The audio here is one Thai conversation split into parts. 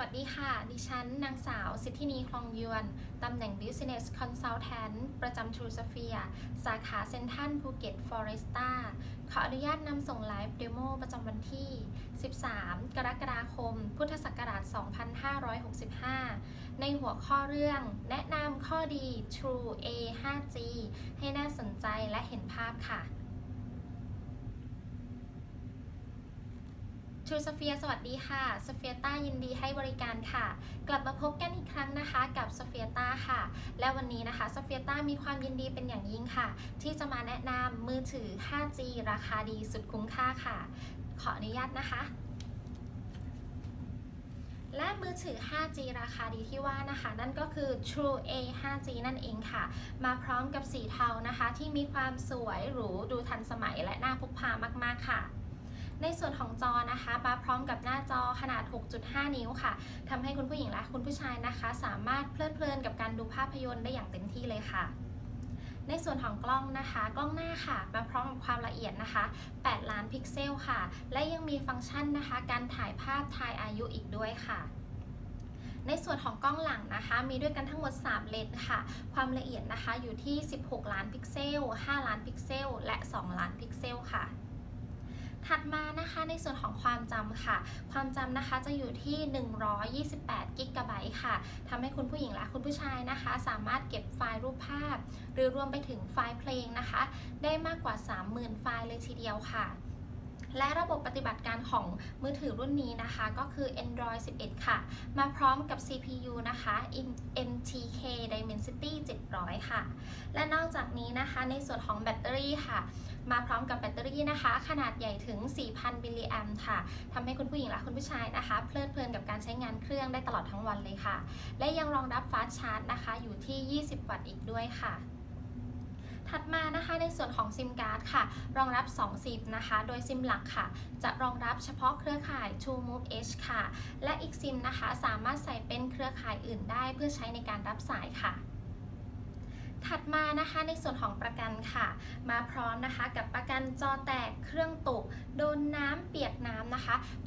วัสดีค่ะ ดิฉัน นางสาว สิทธินี คลองยวน ตำแหน่ง Business Consultant ประจำ True Sphere สาขาเซ็นทรัลภูเก็ตฟอเรสตาขออนุญาตนำส่งไลฟ์เดโมประจำวันที่ 13 กรกฎาคม พุทธศักราช 2565 ในหัวข้อเรื่อง แนะนำข้อดี True A 5G ให้น่าสนใจและเห็นภาพค่ะ ทรูสเฟียสวัสดีค่ะสเฟียต้ายินดีให้บริการค่ะ กลับมาพบกันอีกครั้งนะคะกับสเฟียต้าค่ะ และวันนี้นะคะสเฟียต้ามีความยินดีเป็นอย่างยิ่งค่ะ ที่จะมาแนะนำมือถือ 5G ราคาดีสุดคุ้มค่าค่ะ ขออนุญาตนะคะและมือถือ 5G ราคาดีที่ว่านะคะ นั่นก็คือ True A 5G นั่นเองค่ะ มาพร้อมกับสีเทานะคะ ที่มีความสวยหรูดูทันสมัยและน่าพกพามากๆค่ะ ในส่วนของจอนะคะมาพร้อมกับหน้าจอขนาด 6.5 นิ้วค่ะทำให้คุณผู้หญิงและคุณผู้ชายนะคะ สามารถเพลิดเพลินกับการดูภาพยนตร์ได้อย่างเต็มที่เลยค่ะในส่วนของกล้องนะคะ กล้องหน้าค่ะ มาพร้อมกับความละเอียดนะคะ 8 ล้านพิกเซลค่ะ และยังมีฟังก์ชันนะคะ การถ่ายภาพทายอายุอีกด้วยค่ะ ในส่วนของกล้องหลังนะคะ มีด้วยกันทั้งหมด 3 เลนส์ค่ะ ความละเอียดนะคะอยู่ที่ 16 ล้านพิกเซล 5 ล้านพิกเซล และ 2 ล้านพิกเซลค่ะ ถัดมานะคะในส่วนของความจำค่ะ ความจำนะคะจะอยู่ที่ 128กิกะไบต์ค่ะทำให้คุณผู้หญิงและคุณผู้ชายนะคะ สามารถเก็บไฟล์รูปภาพ หรือรวมไปถึงไฟล์เพลงนะคะ ได้มากกว่า 30,000 ไฟล์เลยทีเดียวค่ะ และระบบปฏิบัติการของมือถือรุ่นนี้นะคะ ก็คือ Android 11 ค่ะ มาพร้อมกับ CPU นะคะ NTK Dimensity 700 ค่ะ และนอกจากนี้นะคะ ในส่วนของแบตเตอรี่ค่ะ มาพร้อมกับแบตเตอรี่นะคะ ขนาดใหญ่ถึง 4,000 มิลลิแอมป์ค่ะทำให้คุณผู้หญิงและคุณผู้ชายนะคะ เพลิดเพลินกับการใช้งานเครื่องได้ตลอดทั้งวันเลยค่ะ และยังรองรับฟาสชาร์จนะคะ อยู่ที่ 20 วัตต์อีกด้วยค่ะ ถัดมานะคะในส่วนของซิมการ์ดค่ะ รองรับ 2 ซิมนะคะ โดยซิมหลักค่ะ จะรองรับเฉพาะเครือข่าย True Move H ค่ะ และอีกซิมนะคะสามารถใส่เป็นเครือข่ายอื่นได้เพื่อใช้ในการรับสายค่ะถัดมานะคะในส่วนของประกันค่ะ มาพร้อมนะคะกับประกันจอแตกเครื่องตกโดน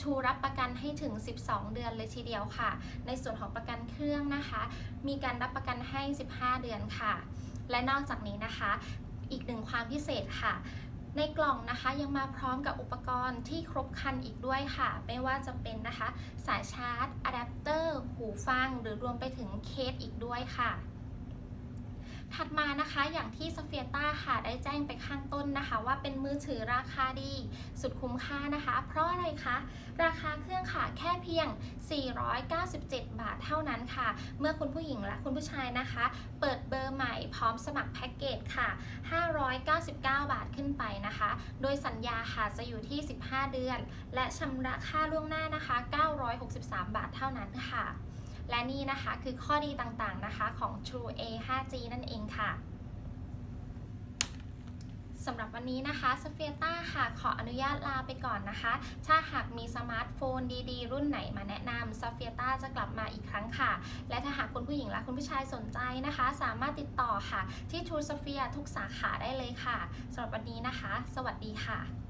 ชูรับประกันให้ถึง 12 เดือนเลยทีเดียวค่ะ ในส่วนของประกันเครื่องนะคะ มีการรับประกันให้ 15 เดือนค่ะ และนอกจากนี้นะคะ อีกหนึ่งความพิเศษค่ะในกล่องนะคะยังมาพร้อมกับอุปกรณ์ที่ครบครันอีกด้วยค่ะ ไม่ว่าจะเป็นนะคะ สายชาร์จอะแดปเตอร์ หูฟัง หรือรวมไปถึงเคสอีกด้วยค่ะ ถัดมานะคะอย่างที่สเฟียต้าค่ะได้แจ้งไปข้างต้นนะคะ ว่าเป็นมือถือราคาดี สุดคุ้มค่านะคะ เพราะอะไรคะราคาเครื่องค่ะแค่เพียง 497 บาทเท่านั้นค่ะ เมื่อคุณผู้หญิงและคุณผู้ชายนะคะ เปิดเบอร์ใหม่พร้อมสมัครแพ็กเกจค่ะ 599 บาทขึ้นไปนะคะ โดยสัญญาค่ะจะอยู่ที่ 15 เดือน และชำระค่าล่วงหน้านะคะ 963 บาทเท่านั้นค่ะ และนี่นะคะคือข้อดีต่างๆนะคะของ True A 5G นั่นเองค่ะสำหรับวันนี้นะคะสเฟียต้าค่ะขออนุญาตลาไปก่อนนะคะ ถ้าหากมีสมาร์ทโฟนดีๆ รุ่นไหนมาแนะนำสเฟียต้าจะกลับมาอีกครั้งค่ะ และถ้าหากคุณผู้หญิงและคุณผู้ชายสนใจนะคะ สามารถติดต่อค่ะ ที่ True Sphere ทุกสาขาได้เลยค่ะสำหรับวันนี้นะคะ สวัสดีค่ะ